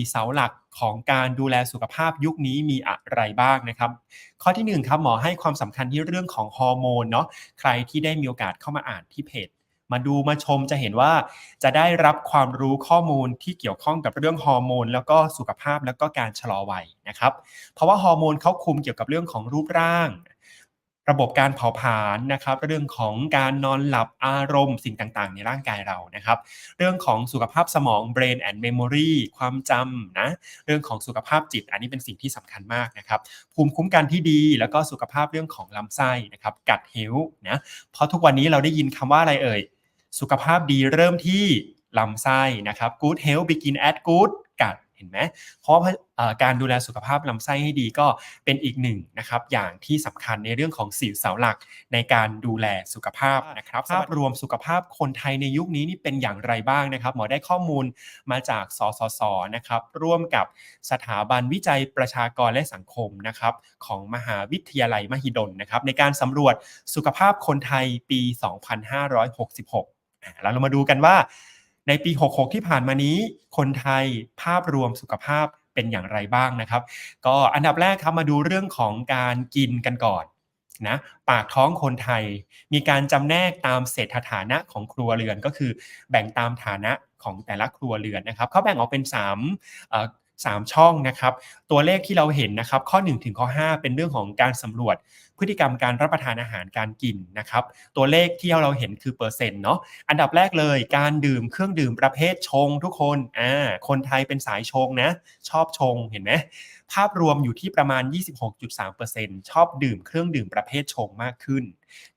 4 เสาหลักของการดูแลสุขภาพยุคนี้มีอะไรบ้างนะครับ ข้อที่1ครับหมอให้ความสำคัญที่เรื่องของฮอร์โมนเนาะใครที่ได้มีโอกาสเข้ามาอ่านที่เพจมาดูมาชมจะเห็นว่าจะได้รับความรู้ข้อมูลที่เกี่ยวข้องกับเรื่องฮอร์โมนแล้วก็สุขภาพแล้วก็การชะลอวัยนะครับ เพราะว่าฮอร์โมนเขาคุมเกี่ยวกับเรื่องของรูปร่าง ระบบการเผาผลาญนะครับ เรื่องของการนอนหลับอารมณ์สิ่งต่างๆ ในร่างกายเรานะครับ เรื่องของสุขภาพสมอง brain and memory ความจำนะเรื่องของสุขภาพจิต อันนี้เป็นสิ่งที่สำคัญมากนะครับ ภูมิคุ้มกันที่ดีแล้วก็สุขภาพเรื่องของลำไส้นะครับกัดเฮลนะเพราะทุกวันนี้เราได้ยินคำว่าอะไรเอ่ยสุขภาพดีเริ่มที่ลำไส้นะครับ good health begin at good gut เห็นไหมเพราะการดูแลสุขภาพลำไส้ให้ดีก็เป็นอีกหนึ่งนะครับอย่างที่สำคัญในเรื่องของสี่เสาหลักในการดูแลสุขภาพนะครับภาพรวมสุขภาพคนไทยในยุคนี้นี่เป็นอย่างไรบ้างนะครับ หมอได้ข้อมูลมาจากสสสนะครับร่วมกับสถาบันวิจัยประชากรและสังคมนะครับของมหาวิทยาลัยมหิดลนะครับในการสำรวจสุขภาพคนไทยปี 2566เราเรามาดูกันว่า ในปี 66 ที่ผ่านมานี้ คนไทยภาพรวมสุขภาพเป็นอย่างไรบ้างนะครับ ก็อันดับแรกครับมาดูเรื่องของการกินกันก่อนนะปากท้องคนไทย มีการจำแนกตามเศรษฐฐานะของครัวเรือนก็คือแบ่งตามฐานะของแต่ละครัวเรือนนะครับเขาแบ่งออกเป็น3 3ช่องนะครับ ตัวเลขที่เราเห็นนะครับ ข้อ 1 ถึงข้อ 5 เป็นเรื่องของการสำรวจ พฤติกรรมการรับประทานอาหารการกินนะครับ ตัวเลขที่เราเห็นคือเปอร์เซ็นต์เนาะอันดับแรกเลยการดื่มเครื่องดื่มประเภทชงทุกคนอ่าคนไทยเป็นสายชงนะ ชอบชงเห็นไหมภาพรวมอยู่ที่ประมาณ 26.3%ชอบดื่มเครื่องดื่มประเภทชงมากขึ้น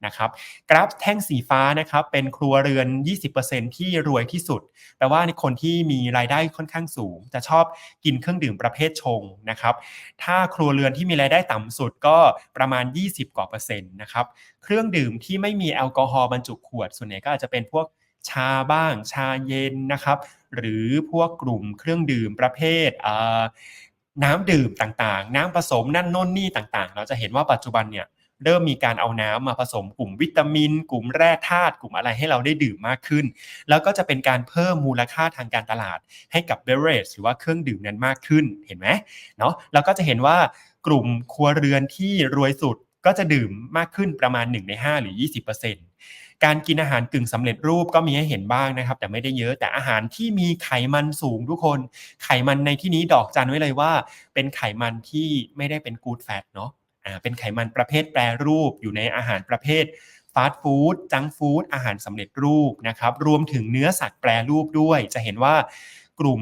นะครับกราฟแท่งสีฟ้านะครับเป็นครัวเรือน 20%ที่รวยที่สุด แปลว่าในคนที่มีรายได้ค่อนข้างสูง จะชอบกินเครื่องดื่มประเภทชงนะครับถ้าครัวเรือนที่มีรายได้ต่ำสุดก็ประมาณ20 กว่าเปอร์เซ็นต์นะครับเครื่องดื่มที่ไม่มีแอลกอฮอล์บรรจุขวด ส่วนใหญ่ก็อาจจะเป็นพวกชาบ้างชาเย็นนะครับ หรือพวกกลุ่มเครื่องดื่มประเภทน้ำดื่มต่างๆ น้ำผสมนั่นน่นนี่ต่างๆ เราจะเห็นว่าปัจจุบันเนี่ยเริ่มมีการเอาน้ำมาผสมกลุ่มวิตามิน กลุ่มแร่ธาตุกลุ่มอะไรให้เราได้ดื่มมากขึ้น แล้วก็จะเป็นการเพิ่มมูลค่าทางการตลาดให้กับเบเรสหรือว่าเครื่องดื่มนั้นมากขึ้นเห็นไหมเนาะเราก็จะเห็นว่ากลุ่มครัวเรือนที่รวยสุด ก็จะดื่มมากขึ้นประมาณ 1 ใน 5 หรือ 20%การกินอาหารกึ่งสำเร็จรูปก็มีให้เห็นบ้างนะครับ แต่ไม่ได้เยอะแต่อาหารที่มีไขมันสูงทุกคน ไขมันในที่นี้ดอกจันไว้เลยว่า เป็นไขมันที่ไม่ได้เป็นกูดแฟตเนาะอ่าเป็นไขมันประเภทแปรรูปอยู่ในอาหารประเภทฟาสต์ฟู้ดจังฟู้ดอาหารสำเร็จรูปนะครับรวมถึงเนื้อสัตว์แปรรูปด้วยจะเห็นว่า ลุ่ม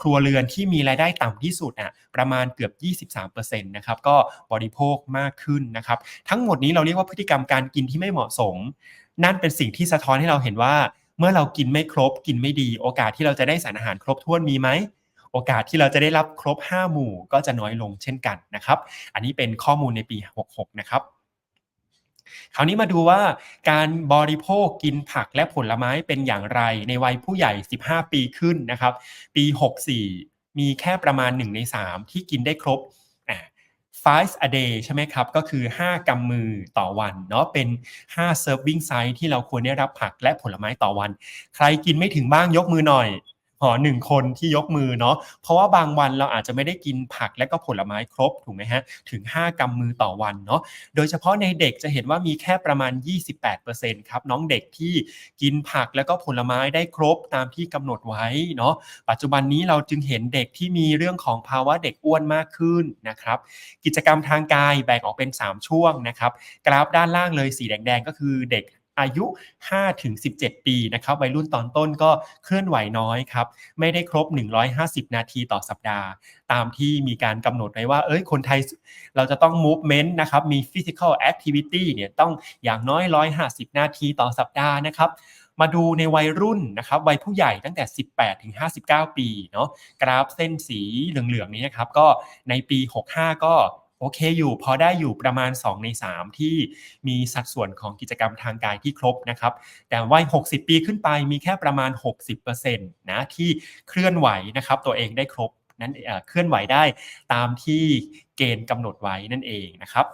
ครัวเรือนที่มีรายได้ต่ำที่สุดอะประมาณเกือบ 23%นะครับก็บริโภคมากขึ้นนะครับ ทั้งหมดนี้เราเรียกว่าพฤติกรรมการกินที่ไม่เหมาะสม นั่นเป็นสิ่งที่สะท้อนให้เราเห็นว่า เมื่อเรากินไม่ครบกินไม่ดี โอกาสที่เราจะได้สารอาหารครบถ้วนมีไหมโอกาสที่เราจะได้รับครบ 5 หมู่ก็จะน้อยลงเช่นกันนะครับ อันนี้เป็นข้อมูลในปี 66 นะครับ คราวนี้มาดูว่าการบริโภคกินผักและผลไม้เป็นอย่างไรในวัยผู้ใหญ่ 15 ปีขึ้นนะครับ ปี 64 มีแค่ประมาณ 1 ใน 3 ที่กินได้ครบ five a day ใช่ไหมครับ ก็คือ 5 กำมือต่อวันเนาะเป็น 5 serving size ที่เราควรได้รับผักและผลไม้ต่อวัน ใครกินไม่ถึงบ้างยกมือหน่อย หอหนึ่งคนที่ยกมือเนาะเพราะว่าบางวันเราอาจจะไม่ได้กินผักและก็ผลไม้ครบถูกไหมฮะถึง 5กำมือต่อวันเนาะโดยเฉพาะในเด็กจะเห็นว่ามีแค่ประมาณ 28%ครับน้องเด็กที่กินผักและก็ผลไม้ได้ครบตามที่กำหนดไว้เนาะปัจจุบันนี้เราจึงเห็นเด็กที่มีเรื่องของภาวะเด็กอ้วนมากขึ้นนะครับกิจกรรมทางกายแบ่งออกเป็น 3 ช่วงนะครับกราฟด้านล่างเลยสีแดงๆก็คือเด็ก อายุ 5-17 ปีนะครับวัยรุ่นตอนต้นก็เคลื่อนไหวน้อยครับไม่ได้ครบ 150 นาทีต่อสัปดาห์ ตามที่มีการกำหนดไว้ว่าเอ้ยคนไทยเราจะต้อง movement นะครับมี physical activity เนี่ยต้องอย่างน้อย 150 นาทีต่อสัปดาห์นะครับมาดูในวัยรุ่นนะครับวัยผู้ใหญ่ตั้งแต่ 18 ถึง 59 ปีเนาะกราฟเส้นสีเหลืองๆนี้นะครับก็ในปี 65 ก็ โอเคอยู่พอได้อยู่ประมาณ 2 ใน 3 ที่มีสัดส่วนของกิจกรรมทางกายที่ครบนะครับ แต่วัย 60 ปีขึ้นไปมีแค่ประมาณ 60%นะที่เคลื่อนไหวนะครับตัวเองได้ครบนั้นเคลื่อนไหวได้ตามที่เกณฑ์กำหนดไว้นั่นเองนะครับ